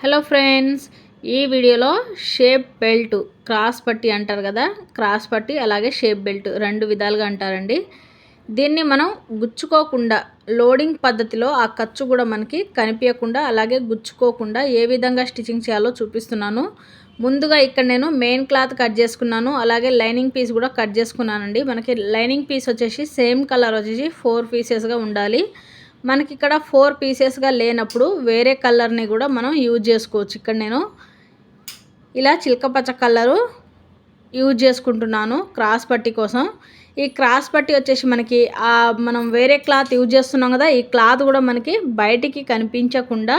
Hello friends ఈ వీడియోలో shape belt cross పట్టి అంటారు కదా క్రాస్ పట్టి అలాగే షేప్ బెల్ట్ రెండు విధాలుగా అంటారండి. దీన్ని మనం గుచ్చుకోకుండా లోడింగ్ పద్ధతిలో ఆ ఖర్చు కూడా మనకి కనిపించకుండా అలాగే గుచ్చుకోకుండా ఏ విధంగా స్టిచ్చింగ్ చేయాలో చూపిస్తున్నాను. ముందుగా ఇక్కడ నేను మెయిన్ క్లాత్ కట్ చేసుకున్నాను అలాగే లైనింగ్ పీస్ కూడా కట్ చేసుకున్నానండి. మనకి లైనింగ్ పీస్ వచ్చేసి సేమ్ కలర్ వచ్చేసి ఫోర్ పీసెస్గా ఉండాలి. మనకి ఇక్కడ ఫోర్ పీసెస్గా లేనప్పుడు వేరే కలర్ని కూడా మనం యూజ్ చేసుకోవచ్చు. ఇక్కడ నేను ఇలా చిలకపచ్చ కలరు యూజ్ చేసుకుంటున్నాను క్రాస్ పట్టి కోసం. ఈ క్రాస్ పట్టి వచ్చేసి మనకి ఆ మనం వేరే క్లాత్ యూజ్ చేస్తున్నాం కదా ఈ క్లాత్ కూడా మనకి బయటికి కనిపించకుండా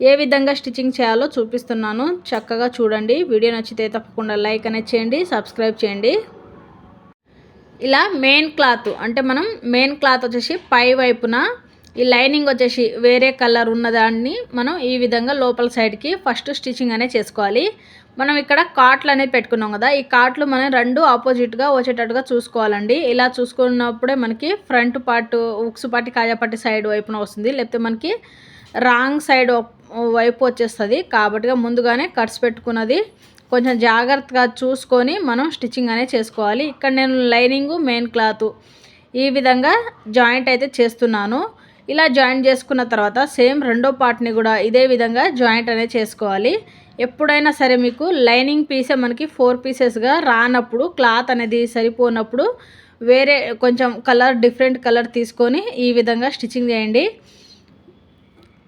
ఏ విధంగా స్టిచ్చింగ్ చేయాలో చూపిస్తున్నాను. చక్కగా చూడండి. వీడియో నచ్చితే తప్పకుండా లైక్ అనేది చేయండి సబ్స్క్రైబ్ చేయండి. ఇలా మెయిన్ క్లాత్ అంటే మనం మెయిన్ క్లాత్ వచ్చేసి పై వైపున ఈ లైనింగ్ వచ్చేసి వేరే కలర్ ఉన్నదాన్ని మనం ఈ విధంగా లోపల సైడ్కి ఫస్ట్ స్టిచ్చింగ్ అనేది చేసుకోవాలి. మనం ఇక్కడ కాట్లు అనేది పెట్టుకున్నాం కదా ఈ కాట్లు మనం రెండు ఆపోజిట్గా వచ్చేటట్టుగా చూసుకోవాలండి. ఇలా చూసుకున్నప్పుడే మనకి ఫ్రంట్ పార్ట్ ఉక్స్ పార్టీ కాజాపట్టి సైడ్ వైపున వస్తుంది. లేకపోతే మనకి రాంగ్ సైడ్ వైపు వచ్చేస్తుంది. కాబట్టిగా ముందుగానే కట్స్ పెట్టుకున్నది కొంచెం జాగ్రత్తగా చూసుకొని మనం స్టిచ్చింగ్ అనేది చేసుకోవాలి. ఇక్కడ నేను లైనింగ్ మెయిన్ క్లాత్ ఈ విధంగా జాయింట్ అయితే చేస్తున్నాను. ఇలా జాయింట్ చేసుకున్న తర్వాత సేమ్ రెండో పార్ట్ని కూడా ఇదే విధంగా జాయింట్ అనేది చేసుకోవాలి. ఎప్పుడైనా సరే మీకు లైనింగ్ పీసే మనకి ఫోర్ పీసెస్గా రానప్పుడు క్లాత్ అనేది సరిపోనప్పుడు వేరే కొంచెం కలర్ డిఫరెంట్ కలర్ తీసుకొని ఈ విధంగా స్టిచ్చింగ్ చేయండి.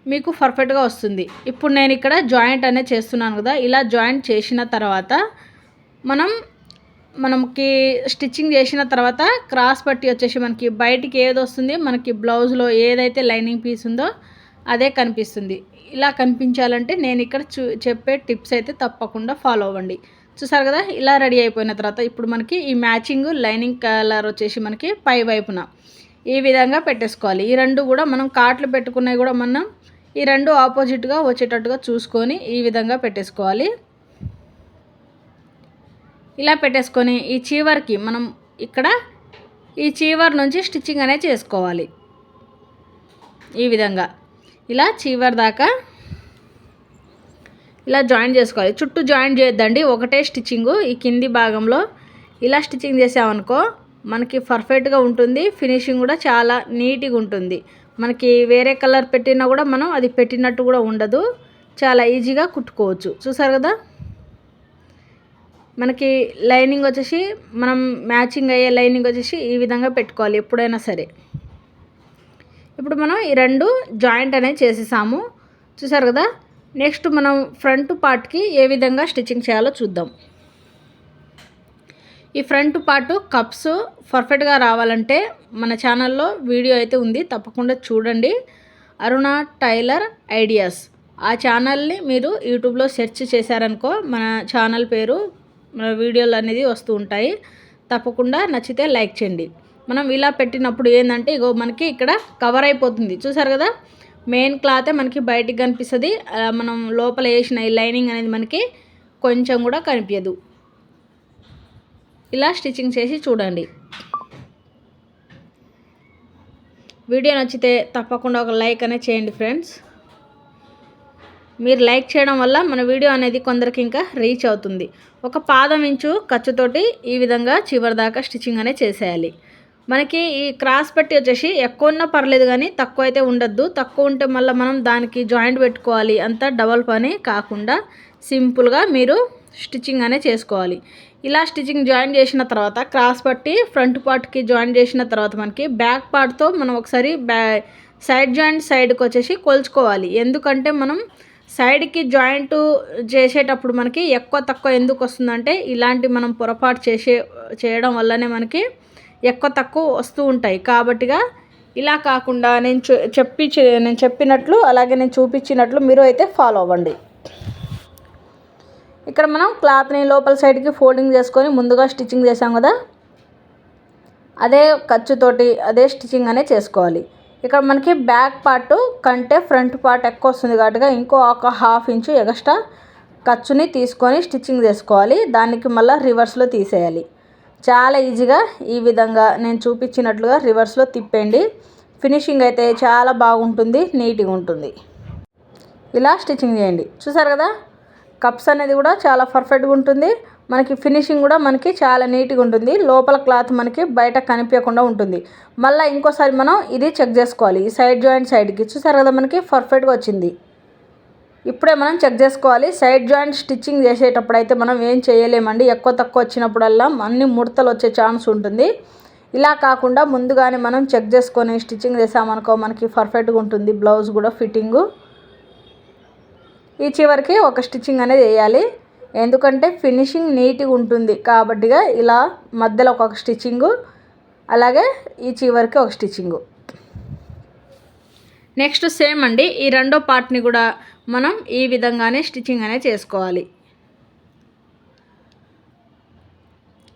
మీకు పర్ఫెక్ట్గా వస్తుంది. ఇప్పుడు నేను ఇక్కడ జాయింట్ అనేది చేస్తున్నాను కదా ఇలా జాయింట్ చేసిన తర్వాత మనం మనకి స్టిచ్చింగ్ చేసిన తర్వాత క్రాస్ పట్టి వచ్చేసి మనకి బయటికి ఏది వస్తుంది? మనకి బ్లౌజ్లో ఏదైతే లైనింగ్ పీస్ ఉందో అదే కనిపిస్తుంది. ఇలా కనిపించాలంటే నేను ఇక్కడ చూ చెప్పే టిప్స్ అయితే తప్పకుండా ఫాలో అవ్వండి. చూసారు కదా? ఇలా రెడీ అయిపోయిన తర్వాత ఇప్పుడు మనకి ఈ మ్యాచింగ్ లైనింగ్ కలర్ వచ్చేసి మనకి పై వైపున ఈ విధంగా పెట్టేసుకోవాలి. ఈ రెండు కూడా మనం కాట్లు పెట్టుకున్నవి కూడా మనం ఈ రెండు ఆపోజిట్గా వచ్చేటట్టుగా చూసుకొని ఈ విధంగా పెట్టేసుకోవాలి. ఇలా పెట్టేసుకొని ఈ చీవర్కి మనం ఇక్కడ ఈ చీవర్ నుంచి స్టిచ్చింగ్ అనేది చేసుకోవాలి. ఈ విధంగా ఇలా చీవర్ దాకా ఇలా జాయిన్ చేసుకోవాలి. చుట్టూ జాయిన్ చేయొద్దండి. ఒకటే స్టిచ్చింగు. ఈ కింది భాగంలో ఇలా స్టిచ్చింగ్ చేసామనుకో మనకి పర్ఫెక్ట్గా ఉంటుంది. ఫినిషింగ్ కూడా చాలా నీట్గా ఉంటుంది. మనకి వేరే కలర్ పెట్టినా కూడా మనం అది పెట్టినట్టు కూడా ఉండదు. చాలా ఈజీగా కుట్టుకోవచ్చు. చూసారు కదా? మనకి లైనింగ్ వచ్చేసి మనం మ్యాచింగ్ అయ్యే లైనింగ్ వచ్చేసి ఈ విధంగా పెట్టుకోవాలి ఎప్పుడైనా సరే. ఇప్పుడు మనం ఈ రెండు జాయింట్ అనేది చేసేసాము. చూసారు కదా? నెక్స్ట్ మనం ఫ్రంట్ పార్ట్కి ఏ విధంగా స్టిచ్చింగ్ చేయాలో చూద్దాం. ఈ ఫ్రంట్ పార్ట్ కప్స్ పర్ఫెక్ట్గా రావాలంటే మన ఛానల్లో వీడియో అయితే ఉంది. తప్పకుండా చూడండి. Aruna tailor ideas. ఆ ఛానల్ని మీరు యూట్యూబ్లో సెర్చ్ చేశారనుకో మన ఛానల్ పేరు వీడియోలు అనేది వస్తూ ఉంటాయి. తప్పకుండా నచ్చితే లైక్ చేయండి. మనం ఇలా పెట్టినప్పుడు ఏంటంటే ఇగో మనకి ఇక్కడ కవర్ అయిపోతుంది. చూసారు కదా? మెయిన్ క్లాతే మనకి బయటికి కనిపిస్తుంది. మనం లోపల వేసిన ఈ లైనింగ్ అనేది మనకి కొంచెం కూడా కనిపించదు. ఇలా స్టిచ్చింగ్ చేసి చూడండి. వీడియో నచ్చితే తప్పకుండా ఒక లైక్ అనేది చేయండి ఫ్రెండ్స్. మీరు లైక్ చేయడం వల్ల మన వీడియో అనేది కొందరికి ఇంకా రీచ్ అవుతుంది. ఒక పాదం ఇంచు ఖర్చుతోటి ఈ విధంగా చివరి దాకా స్టిచ్చింగ్ అనేది చేసేయాలి. మనకి ఈ క్రాస్ పట్టి వచ్చేసి ఎక్కువ ఉన్నా పర్లేదు కానీ తక్కువ అయితే ఉండద్దు. తక్కువ ఉంటే మళ్ళీ మనం దానికి జాయింట్ పెట్టుకోవాలి. అంతా డబల్ పని కాకుండా సింపుల్గా మీరు స్టిచ్చింగ్ అనేది చేసుకోవాలి. ఇలా స్టిచ్చింగ్ జాయిన్ చేసిన తర్వాత క్రాస్ పట్టి ఫ్రంట్ పార్ట్కి జాయిన్ చేసిన తర్వాత మనకి బ్యాక్ పార్ట్తో మనం ఒకసారి బ్యా సైడ్ జాయింట్ సైడ్కి వచ్చేసి కొలుచుకోవాలి. ఎందుకంటే మనం సైడ్కి జాయింట్ చేసేటప్పుడు మనకి ఎక్కువ తక్కువ ఎందుకు వస్తుందంటే ఇలాంటి మనం పొరపాటు చేసే చేయడం వల్లనే మనకి ఎక్కువ తక్కువ వస్తూ ఉంటాయి. కాబట్టిగా ఇలా కాకుండా నేను చెప్పి నేను చెప్పినట్లు అలాగే నేను చూపించినట్లు మీరు అయితే ఫాలో అవ్వండి. ఇక్కడ మనం క్లాత్ని లోపల సైడ్కి ఫోల్డింగ్ చేసుకొని ముందుగా స్టిచ్చింగ్ చేసాం కదా? అదే ఖర్చుతోటి అదే స్టిచ్చింగ్ అనే చేసుకోవాలి. ఇక్కడ మనకి బ్యాక్ పార్ట్ కంటే ఫ్రంట్ పార్ట్ ఎక్కువ వస్తుంది కాబట్టి ఇంకో ఒక హాఫ్ ఇంచు ఎక్స్ట్రా ఖర్చుని తీసుకొని స్టిచ్చింగ్ చేసుకోవాలి. దానికి మళ్ళీ రివర్స్లో తీసేయాలి. చాలా ఈజీగా ఈ విధంగా నేను చూపించినట్లుగా రివర్స్లో తిప్పండి ఫినిషింగ్ అయితే చాలా బాగుంటుంది నీట్గా ఉంటుంది. ఇలా స్టిచ్చింగ్ చేయండి. చూసారు కదా? కప్స్ అనేది కూడా చాలా పర్ఫెక్ట్గా ఉంటుంది. మనకి ఫినిషింగ్ కూడా మనకి చాలా నీట్గా ఉంటుంది. లోపల క్లాత్ మనకి బయట కనిపించకుండా ఉంటుంది. మళ్ళీ ఇంకోసారి మనం ఇది చెక్ చేసుకోవాలి. ఈ సైడ్ జాయింట్ సైడ్కి చూసారు కదా మనకి పర్ఫెక్ట్గా వచ్చింది. ఇప్పుడే మనం చెక్ చేసుకోవాలి. సైడ్ జాయింట్ స్టిచ్చింగ్ చేసేటప్పుడు అయితే మనం ఏం చేయలేమండి. ఎక్కువ తక్కువ వచ్చినప్పుడల్లా అన్ని ముడతలు వచ్చే ఛాన్స్ ఉంటుంది. ఇలా కాకుండా ముందుగానే మనం చెక్ చేసుకొని స్టిచ్చింగ్ చేసామనుకో మనకి పర్ఫెక్ట్గా ఉంటుంది. బ్లౌజ్ కూడా ఫిట్టింగు. ఈ చివరికి ఒక స్టిచ్చింగ్ అనేది వేయాలి. ఎందుకంటే ఫినిషింగ్ నీట్గా ఉంటుంది కాబట్టిగా ఇలా మధ్యలో ఒక స్టిచ్చింగు అలాగే ఈ చివరికి ఒక స్టిచ్చింగు. నెక్స్ట్ సేమ్ అండి. ఈ రెండో పార్ట్ని కూడా మనం ఈ విధంగానే స్టిచ్చింగ్ అనేది చేసుకోవాలి.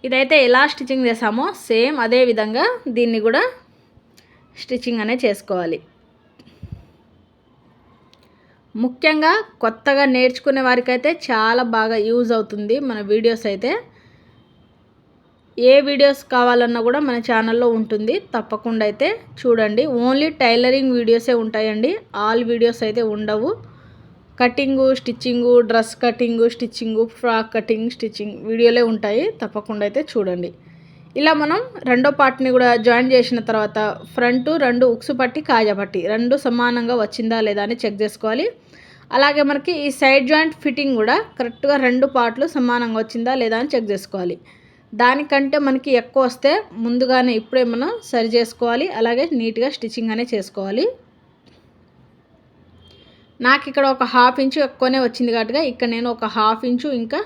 ఇదైతే ఎలా స్టిచ్చింగ్ చేసామో సేమ్ అదే విధంగా దీన్ని కూడా స్టిచ్చింగ్ అనేది చేసుకోవాలి. ముఖ్యంగా కొత్తగా నేర్చుకునే వారికైతే చాలా బాగా యూజ్ అవుతుంది మన వీడియోస్ అయితే. ఏ వీడియోస్ కావాలన్నా కూడా మన ఛానల్లో ఉంటుంది. తప్పకుండా అయితే చూడండి. ఓన్లీ టైలరింగ్ వీడియోసే ఉంటాయండి. ఆల్ వీడియోస్ అయితే ఉండవు. Cutting stitching dress cutting stitching frock cutting stitching వీడియోలే ఉంటాయి. తప్పకుండా అయితే చూడండి. ఇలా మనం రెండో పార్ట్ని కూడా జాయిన్ చేసిన తర్వాత ఫ్రంట్ రెండు ఉక్సు పట్టి కాజా పట్టి రెండు సమానంగా వచ్చిందా లేదా అని చెక్ చేసుకోవాలి. అలాగే మనకి ఈ సైడ్ జాయింట్ ఫిట్టింగ్ కూడా కరెక్ట్గా రెండు పార్ట్లు సమానంగా వచ్చిందా లేదా అని చెక్ చేసుకోవాలి. దానికంటే మనకి ఎక్కువ వస్తే ముందుగానే ఇప్పుడే మనం సరి చేసుకోవాలి. అలాగే నీట్గా స్టిచ్చింగ్ అనే చేసుకోవాలి. నాకు ఇక్కడ ఒక హాఫ్ ఇంచు ఎక్కువనే వచ్చింది కాబట్టి ఇక్కడ నేను ఒక హాఫ్ ఇంచు ఇంకా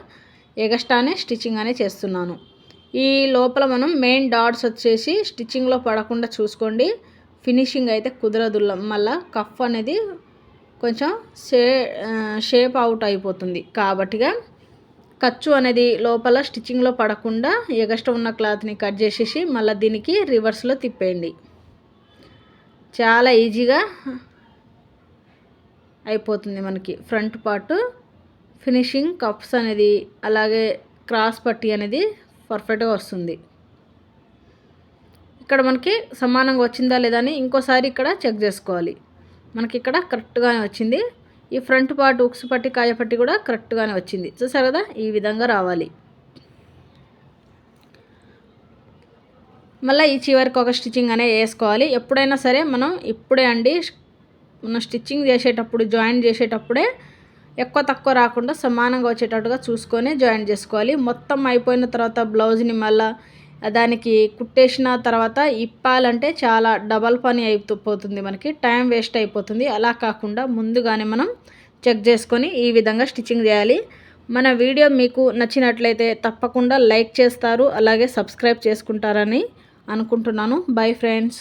ఎగస్ట్రానే స్టిచ్చింగ్ అనే చేస్తున్నాను. ఈ లోపల మనం మెయిన్ డాట్స్ వచ్చేసి స్టిచ్చింగ్లో పడకుండా చూసుకోండి. ఫినిషింగ్ అయితే కుదరదు. మళ్ళీ కఫ్ అనేది కొంచెం షే షేప్ అవుట్ అయిపోతుంది. కాబట్టిగా ఖర్చు అనేది లోపల స్టిచ్చింగ్లో పడకుండా ఎగస్ట్రా ఉన్న క్లాత్ని కట్ చేసేసి మళ్ళీ దీనికి రివర్స్లో తిప్పేయండి. చాలా ఈజీగా అయిపోతుంది మనకి. ఫ్రంట్ పార్ట్ ఫినిషింగ్ కప్స్ అనేది అలాగే క్రాస్ పట్టి అనేది పర్ఫెక్ట్గా వస్తుంది. ఇక్కడ మనకి సమానంగా వచ్చిందా లేదా అని ఇంకోసారి ఇక్కడ చెక్ చేసుకోవాలి. మనకి ఇక్కడ కరెక్ట్గానే వచ్చింది. ఈ ఫ్రంట్ పార్ట్ ఉక్స్ పట్టి కాయ పట్టి కూడా కరెక్ట్గానే వచ్చింది. చూసారు కదా? ఈ విధంగా రావాలి. మళ్ళీ ఈ చివరికి ఒక స్టిచ్చింగ్ అనేది వేసుకోవాలి. ఎప్పుడైనా సరే మనం ఇప్పుడే అండి మనం స్టిచ్చింగ్ చేసేటప్పుడు జాయిన్ చేసేటప్పుడే ఎక్కువ తక్కువ రాకుండా సమానంగా వచ్చేటట్టుగా చూసుకొని జాయిన్ చేసుకోవాలి. మొత్తం అయిపోయిన తర్వాత బ్లౌజ్ని మళ్ళీ దానికి కుట్టేసిన తర్వాత ఇప్పాలంటే చాలా డబల్ పని అయిపోతుంది మనకి. టైం వేస్ట్ అయిపోతుంది. అలా కాకుండా ముందుగానే మనం చెక్ చేసుకొని ఈ విధంగా స్టిచ్చింగ్ చేయాలి. మన వీడియో మీకు నచ్చినట్లయితే తప్పకుండా లైక్ చేస్తారు. అలాగే సబ్స్క్రైబ్ చేసుకుంటారని అనుకుంటున్నాను. Bye friends